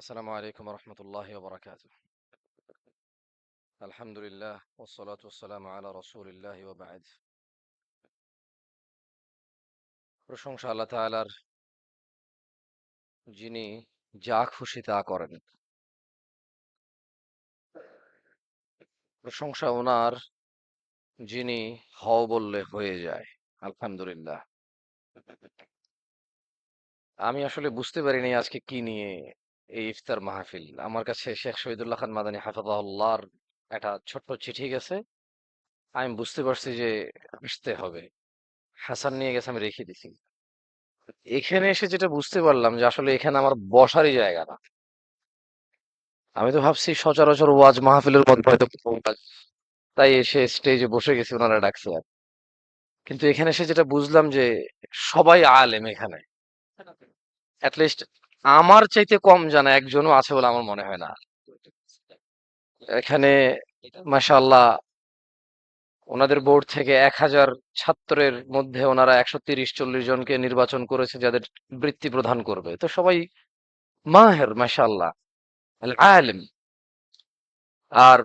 আসসালামু আলাইকুম রহমতুল্লাহ বরাকাত আলহামদুলিল্লাহ ওসলাত ওসালাম আলা রসুলিল্লাহ ওবায়দ প্রশংসা আল্লাহ তালার যিনি যা খুশি তা করেন। প্রশংসা ওনার যিনি হও বললে হয়ে যায়, আলহামদুলিল্লাহ। আমি আসলে বুঝতে পারিনি আজকে কি নিয়ে এই ইফতার মাহফিল। আমার কাছে শেখ শহীদুল্লাহ খান মাদানী হাফিজাহুল্লাহর একটা ছোট্ট চিঠি গেছে। আমি বুঝতে পারছি যে আসতে হবে। হাসান নিয়ে গেছে, আমি রেখে দিছি। এখানে এসে যেটা বুঝতে পারলাম যে আসলে এখানে আমার বসারই জায়গা না। আমি তো ভাবছি সচরাচর ওয়াজ মাহফিলের মধ্যে হয়তো তাই এসে স্টেজে বসে গেছি, ওনারা ডাকছে আর। কিন্তু এখানে এসে যেটা বুঝলাম যে সবাই আলেম এখানে। অ্যাটলিস্ট আমার চাইতে কম জানা একজনও আছে বলে আমার মনে হয় না। এখানে মাশাআল্লাহ ওনাদের বোর্ড থেকে এক হাজার ছাত্রের মধ্যে ওনারা একশো তিরিশ, চল্লিশ জনকে নির্বাচন করেছে যাদের বৃত্তি প্রদান করবে। তো সবাই মাহের মাশাআল্লাহ আলেম। আর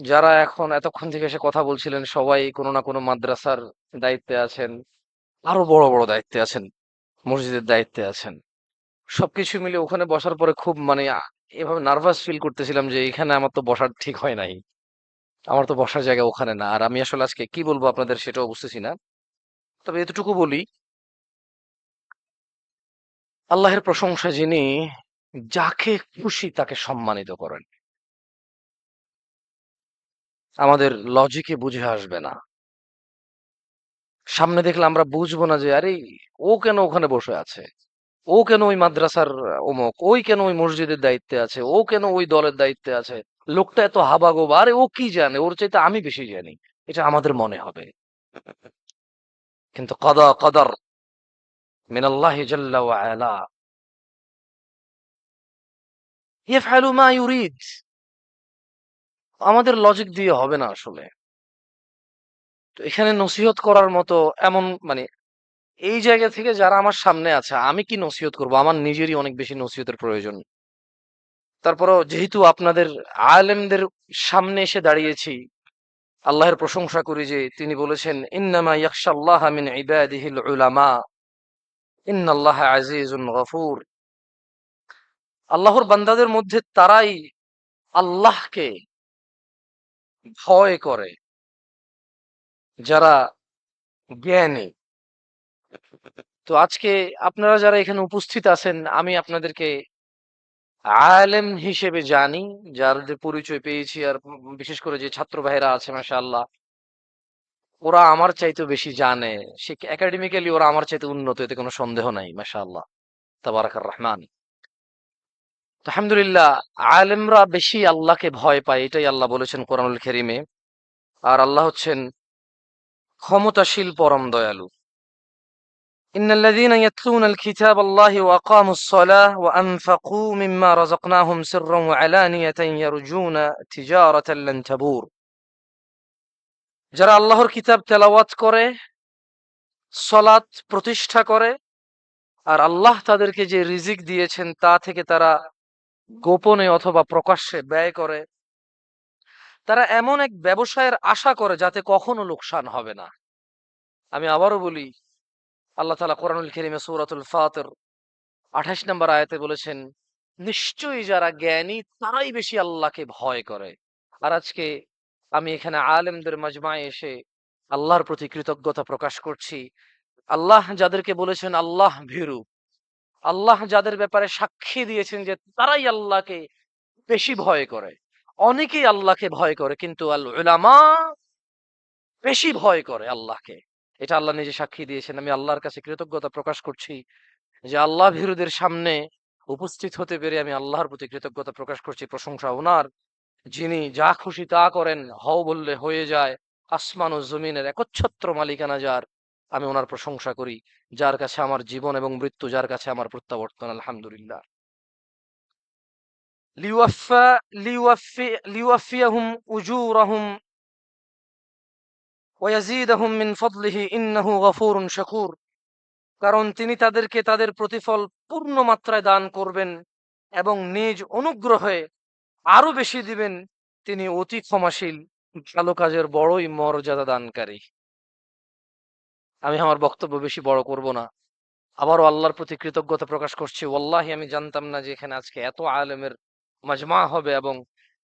যারা এখন এতক্ষণ থেকে এসে কথা বলছিলেন, সবাই কোনো না কোনো মাদ্রাসার দায়িত্বে আছেন, আরও বড় বড় দায়িত্বে আছেন, মসজিদের দায়িত্বে আছেন। সবকিছু মিলে ওখানে বসার পরে খুব মানে এভাবে নার্ভাস ফিল করতেছিলাম যে এখানে আমার তো বসার ঠিক হয় নাই। আমার তো বসার জায়গা ওখানে না। আর আমি আসলে আজকে কি বলব আপনাদের সেটাও বুঝতেছি না। তবে এতটুকু বলি, আল্লাহের প্রশংসা যিনি যাকে খুশি তাকে সম্মানিত করেন। আমাদের লজিকে বুঝে আসবে না। সামনে দেখলে আমরা বুঝব না যে, আরে, ও কেন ওখানে বসে আছে? ও কেন ওই মাদ্রাসার, অমুক? ওই কেন ওই মসজিদের দায়িত্বে আছে? ও কেন ওই দলের দায়িত্বে আছে? লোকটা এত হাবাগোবা, আরে ও কি জানে? ওর চাইতে আমি বেশি জানি। এটা আমাদের মনে হবে। কিন্তু কদা কদর মিনাল্লাহ আমাদের লজিক দিয়ে হবে না আসলে। তো এখানে নসিহত করার মতো এমন মানে এই জায়গা থেকে যারা আমার সামনে আছে, আমি কি নসিহত করব? আমার নিজেরই অনেক বেশি নসিহতের প্রয়োজন। তারপরও যেহেতু আপনাদের আলেমদের সামনে এসে দাঁড়িয়েছি, আল্লাহর প্রশংসা করি যে তিনি বলেছেন, ইন্নামা ইয়াখশাল্লাহ মিন ইবাদিহিল উলামা, ইন্নাল্লাহ আজিজুন গফুর। আল্লাহর বান্দাদের মধ্যে তারাই আল্লাহকে ভয় করে, যারা জ্ঞানী তো আজকে আপনারা যারা এখানে উপস্থিত আছেন, আমি আপনাদেরকে আলেম হিসেবে জানি, যাদের পরিচয় পেয়েছি আর বিশেষ করে যে ছাত্র ভাইরা আছে, মাশাআল্লাহ। ওরা আমার চাইতে বেশি জানে। সে একাডেমিক্যালি ওরা আমার চাইতে উন্নত, এতে কোনো সন্দেহ নাই, মাশাআল্লাহ। তাবারাকার রহমান। আলহামদুলিল্লাহ, আলেমরা বেশি আল্লাহকে ভয় পায়, এটাই আল্লাহ বলেছেন কোরআনুল খেরিমে আর আল্লাহ হচ্ছেন ক্ষমতাশীল, পরম দয়ালু। إن الذين يتلون الكتاب الله وأقاموا الصلاة وأنفقوا مما رزقناهم سرا وعلانية يرجون تجارة لن تبور যারা আল্লাহর কিতাব তেলাওয়াত করে সলাত প্রতিষ্ঠা করে আর আল্লাহ তাদেরকে যে রিজিক দিয়েছেন তা থেকে তারা গোপনে অথবা প্রকাশ্যে ব্যয় করে তারা এমন এক ব্যবসায়ের আশা করে যাতে কখনো লোকসান হবে না আমি আবারও বলি আল্লাহ তালা কোরআনুল কেরিমে সৌরাতুল ফাতর আঠাশ নম্বর আয়াতে বলেছেন, নিশ্চয়ই যারা জ্ঞানী তারাই বেশি আল্লাহকে ভয় করে। আর আজকে আমি এখানে আলেমদের মাজমায় এসে আল্লাহর প্রতি কৃতজ্ঞতা প্রকাশ করছি। আল্লাহ যাদেরকে বলেছেন, আল্লাহ ভীরু। আল্লাহ যাদের ব্যাপারে সাক্ষী দিয়েছেন যে তারাই আল্লাহকে বেশি ভয় করে। অনেকেই আল্লাহকে ভয় করে, কিন্তু আল বেশি ভয় করে আল্লাহকে। এটা আল্লাহ নিজে সাক্ষী দিয়েছেন। আমি আল্লাহর কাছে কৃতজ্ঞতা প্রকাশ করছি যে আল্লাহ ভীরুদের সামনে উপস্থিত হতে পেরে আমি আল্লাহর প্রতি কৃতজ্ঞতা প্রকাশ করছি। প্রশংসা ওনার যিনি যা খুশি তা করেন হও বললে হয়ে যায় আসমান ও জমিনের একচ্ছত্র মালিকানা যার আমি ওনার প্রশংসা করি যার কাছে আমার জীবন এবং মৃত্যু যার কাছে আমার প্রত্যাবর্তন আলহামদুলিল্লাহ। লিওয়াফা লিওয়াফি লিওয়াফিয়াহুম উজুরাহুম ওয়াজিদাহুম মিন ইন্নাহু শাকুর। কারণ তিনি তাদেরকে তাদের প্রতিফল পূর্ণ মাত্রায় দান করবেন এবং নিজ অনুগ্রহে আরও বেশি দিবেন। তিনি অতি ক্ষমাশীল, ভালো কাজের বড়ই মর্যাদা দানকারী। আমি আমার বক্তব্য বেশি বড় করব না। আবারও আল্লাহর প্রতি কৃতজ্ঞতা প্রকাশ করছি। ওয়াল্লাহি, আমি জানতাম না যে এখানে আজকে এত আলেমের মাজমা হবে এবং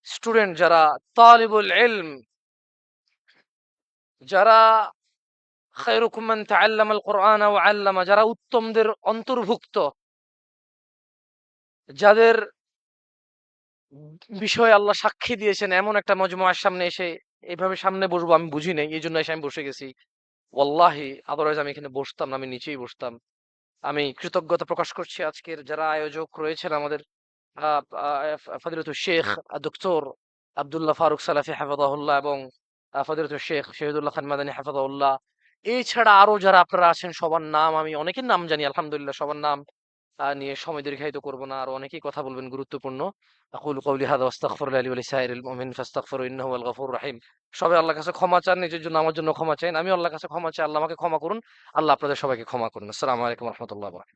স্টুডেন্ট যারা তালিবুল ইলম যারা খায়রুকুম মান তাআল্লামা আল কোরআন ওয়া আল্লামা, যারা উত্তমদের অন্তর্ভুক্ত, যাদের বিষয়ে আল্লাহ সাক্ষী দিয়েছেন, এমন একটা মজমুয়ার সামনে এসে এইভাবে সামনে বসবো আমি বুঝি নাই, এই জন্য এসে আমি বসে গেছি। ওয়াল্লাহি আদারওয়াইজ আমি এখানে বসতাম না, আমি নিচেই বসতাম। আমি কৃতজ্ঞতা প্রকাশ করছি আজকের যারা আয়োজক রয়েছেন আমাদের ফদিলত শেখ ডক্টর আব্দুল্লাহ ফারুক সালাফি হাফাদাহুল্লাহ এবং ফদিলত শেখ শহীদুল্লাহ খান মাদানী হাফাদাহুল্লাহ এছাড়া আরও যারা আপনারা আছেন, সবার নাম আমি অনেকের নাম জানি, আলহামদুলিল্লাহ সবার নাম নিয়ে সময় দীর্ঘায়িত করব না, আর অনেকেই কথা বলবেন, গুরুত্বপূর্ণ। আকুল কওলি হাদা ওয়াস্তাগফিরুল্লাহ লি ওয়া লিসাইরিল মুমিনিন, ফাস্তাগফিরু ইন্নাহু ওয়াল গফুরুর রহিম। সবাই আল্লাহর কাছে ক্ষমা চান, নিজের জন্য, আমার জন্য ক্ষমা চান আমি আল্লাহর কাছে ক্ষমা চাই, আল্লাহ আমাকে ক্ষমা করুন, আল্লাহ আপনাদের সবাইকে ক্ষমা করুন। আসসালামু আলাইকুম রহমতুল্লাহ